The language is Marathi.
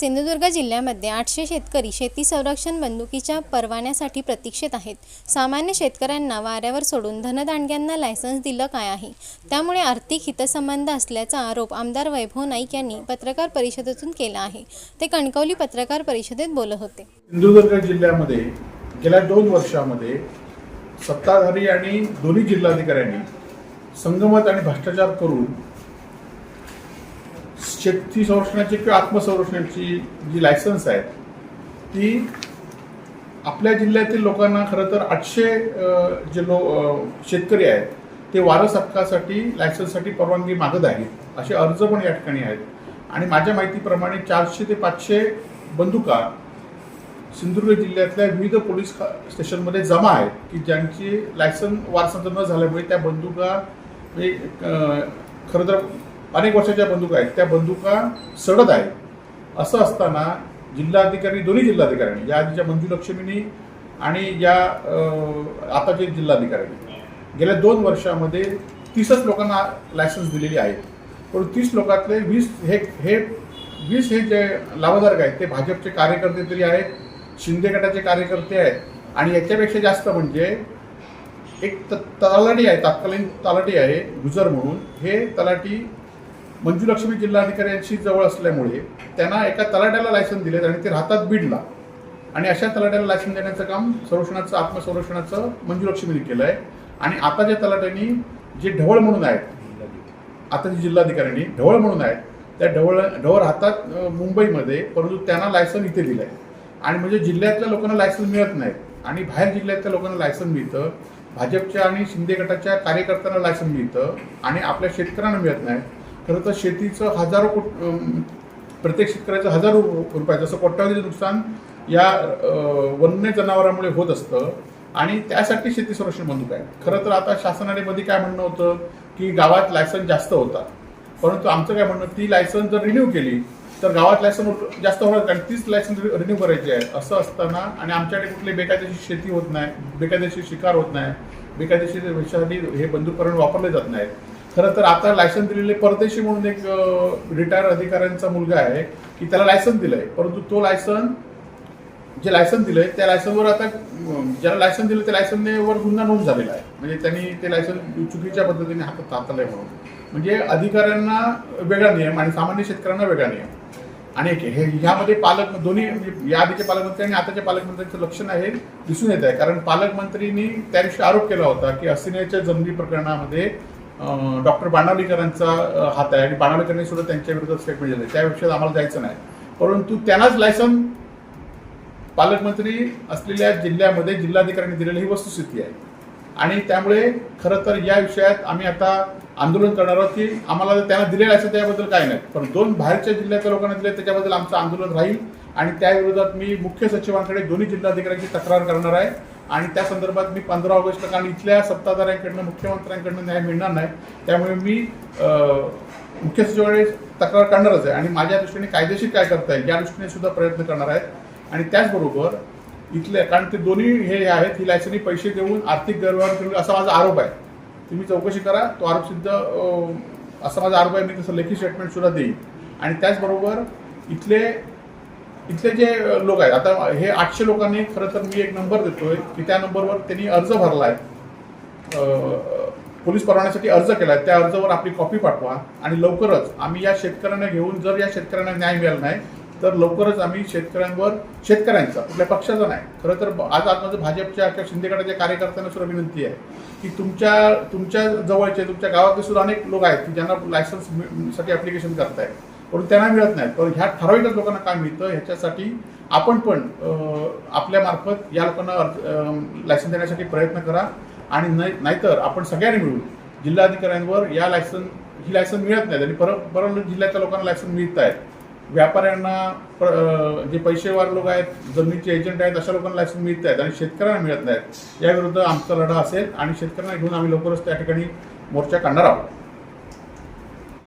सिंधुदुर्ग जिल्ह्यामध्ये आठशे शेतकरी शेती संरक्षण बंदुकीच्या परवान्यासाठी प्रतीक्षेत आहेत. सामान्य शेतकऱ्यांना वाऱ्यावर सोडून धनदांडग्यांना लायसन्स दिलं काय आहे? त्यामुळे आर्थिक हितसंबंध असल्याचा आरोप आमदार वैभव नाईक यांनी पत्रकार परिषदेतून केला आहे. ते कणकवली पत्रकार परिषदेत बोलत होते. सिंधुदुर्ग जिल्ह्यामध्ये गेल्या दोन वर्षामध्ये सत्ताधारी आणि दोन्ही जिल्हाधिकाऱ्यांनी संगमत आणि भ्रष्टाचार करून शेती संरक्षणाची किंवा आत्मसंरक्षणाची जी लायसन्स आहेत ती आपल्या जिल्ह्यातील लोकांना खरं तर आठशे जे लो शेतकरी आहेत ते वारस हक्कासाठी लायसन्ससाठी परवानगी मागत आहेत असे अर्ज पण या ठिकाणी आहेत. आणि माझ्या माहितीप्रमाणे चारशे ते पाचशे बंदुका सिंधुदुर्ग जिल्ह्यातल्या विविध पोलीस स्टेशनमध्ये जमा आहेत की ज्यांची लायसन वारसांत न झाल्यामुळे त्या बंदुका म्हणजे, खरं तर अनेक वर्षाच्या बंदुका आहेत. त्या बंदुका सडत आहेत. असं असताना जिल्हाधिकारी दोन्ही जिल्हाधिकाऱ्यांनी या आधीच्या मंजुलक्ष्मीनी आणि या आताचे जिल्हाधिकाऱ्यांनी गेल्या दोन वर्षामध्ये तीसच लोकांना लायसन्स दिलेली आहेत पण तीस लोकातले वीस हे हे वीस हे जे लाभधारक आहेत ते भाजपचे कार्यकर्ते तरी आहेत शिंदे गटाचे कार्यकर्ते आहेत आणि याच्यापेक्षा जास्त म्हणजे एक त तलाटी आहे तात्कालीन तलाठी आहे गुजर म्हणून. हे तलाठी मंजुलक्ष्मी जिल्हाधिकाऱ्यांशी जवळ असल्यामुळे त्यांना एका तलाट्याला लायसन दिलेत आणि ते राहतात बीडला. आणि अशा तलाट्याला लायसन देण्याचं काम संरक्षणाचं आत्मसंरक्षणाचं मंजुलक्ष्मीने केलं आहे आणि आताच्या तलाट्यांनी जे ढवळ म्हणून आहेत आता जे जिल्हाधिकाऱ्यांनी ढवळ म्हणून आहेत त्या ढवळ ढवळ राहतात मुंबईमध्ये परंतु त्यांना लायसन इथे दिलं आहे आणि म्हणजे जिल्ह्यातल्या लोकांना लायसन मिळत नाहीत. आणि बाहेर जिल्ह्यातल्या लोकांना लायसन मिळतं. भाजपच्या आणि शिंदे गटाच्या कार्यकर्त्यांना लायसन मिळतं. आणि आपल्या शेतकऱ्यांना मिळत नाही खरं तर शेतीचं हजारो कोट प्रत्येक शेतकऱ्याचं हजारो रुपये जसं कोट्यावधीचं नुकसान या वन्य जनावरांमुळे होत असतं आणि त्यासाठी शेती संरक्षण बंदूक आहे खरं तर आता शासनाने मध्ये काय म्हणणं होतं की गावात लायसन जास्त होतात परंतु आमचं काय म्हणणं ती लायसन जर रिन्यू केली तर गावात लायसन जास्त होणार कारण तीच लायसन रिन्यू करायची आहे. असं असताना आणि आमच्याकडे कुठली बेकायदेशीर शेती होत नाही बेकायदेशीर शिकार होत नाही बेकायदेशीर विषयासाठी हे बंदूककरण वापरले जात नाहीत. खरं तर आता लायसन दिलेले परदेशी म्हणून एक रिटायर अधिकाऱ्यांचा मुलगा आहे की त्याला लायसन दिलंय. परंतु तो लायसन जे लायसन दिलंय त्या लायसनवर आता ज्याला लायसन दिलं त्या लायसनवर गुन्हा नोंद झालेला आहे. म्हणजे त्यांनी ते लायसन चुकीच्या पद्धतीने हातात हाताळलंय म्हणून. म्हणजे अधिकाऱ्यांना वेगळा नियम आणि सामान्य शेतकऱ्यांना वेगळा नियम. आणि एक हे ह्यामध्ये पालक दोन्ही म्हणजे या आधीचे पालकमंत्री आणि आताच्या पालकमंत्र्यांचं लक्षण आहे दिसून येत आहे. कारण पालकमंत्रींनी त्या दिवशी आरोप केला होता की असिनेच्या जमिनी प्रकरणामध्ये डॉक्टर बाणावलीकरांचा हात आहे आणि बाणावलीकरांनी सुद्धा त्यांच्या विरोधात स्टेटमेंट दिलं त्या विषयात आम्हाला जायचं नाही. परंतु त्यांनाच लायसन पालकमंत्री असलेल्या जिल्ह्यामध्ये जिल्हाधिकाऱ्यांनी दिलेली ही वस्तुस्थिती आहे. आणि त्यामुळे खरं तर या विषयात आम्ही आता आंदोलन करणार आहोत की आम्हाला त्यांना दिलेलं असं त्याबद्दल काय नाही. पण दोन बाहेरच्या जिल्ह्याच्या लोकांना दिले त्याच्याबद्दल आमचं आंदोलन राहील. आणि त्या विरोधात मी मुख्य सचिवांकडे दोन्ही जिल्हाधिकाऱ्यांची तक्रार करणार आहे. आणि त्या संदर्भात मी पंधरा ऑगस्टला कारण इथल्या सत्ताधाऱ्यांकडनं मुख्यमंत्र्यांकडनं न्याय मिळणार नाही. त्यामुळे मी मुख्य सचिवाकडे तक्रार करणारच आहे. आणि माझ्या दृष्टीने कायदेशीर काय करता येईल या दृष्टीने सुद्धा प्रयत्न करणार आहेत. आणि त्याचबरोबर इथले कारण ते दोन्ही हे आहेत ही लायसनी पैसे देऊन आर्थिक गैरव्यवहार केले असा माझा आरोप आहे. तुम्ही चौकशी करा तो आरोप सिद्ध असा माझा आरोप आहे मी तसं लेखी स्टेटमेंट सुद्धा देईन. आणि त्याचबरोबर इथले इथले जे लोक आहेत आता हे आठशे लोकांनी खरं तर मी एक नंबर देतोय की त्या नंबरवर त्यांनी अर्ज भरला आहे पोलीस परवान्यासाठी अर्ज केला आहे त्या अर्जावर आपली कॉपी पाठवा आणि लवकरच आम्ही या शेतकऱ्यांना घेऊन जर या शेतकऱ्यांना न्याय मिळाला नाही तर लवकरच आम्ही शेतकऱ्यांवर शेतकऱ्यांचा कुठल्या पक्षाचा नाही. खरं तर आज आज माझं भाजपच्या किंवा शिंदे गटाच्या कार्यकर्त्यांना सुद्धा विनंती आहे की तुमच्या तुमच्या जवळचे तुमच्या गावातले सुद्धा अनेक लोक आहेत की ज्यांना लायसन्ससाठी ॲप्लिकेशनसाठी करतायत. पण त्यांना मिळत नाही. पण ह्या ठराविकच लोकांना काय मिळतं ह्याच्यासाठी आपण पण आपल्यामार्फत या लोकांना अर्ज- लायसन देण्यासाठी प्रयत्न करा आणि नाही नाहीतर आपण सगळ्यांनी मिळून जिल्हाधिकाऱ्यांवर या लायसन ही लायसन मिळत नाहीत आणि परत बरोबर जिल्ह्याच्या लोकांना लायसन मिळत आहेत. व्यापाऱ्यांना प- जे पैसेवार लोक आहेत जमिनीचे एजंट आहेत अशा लोकांना लायसन मिळत आहेत आणि शेतकऱ्यांना मिळत नाहीत. याविरुद्ध आमचा लढा असेल आणि शेतकऱ्यांना घेऊन आम्ही लवकरच त्या ठिकाणी मोर्चा काढणार आहोत.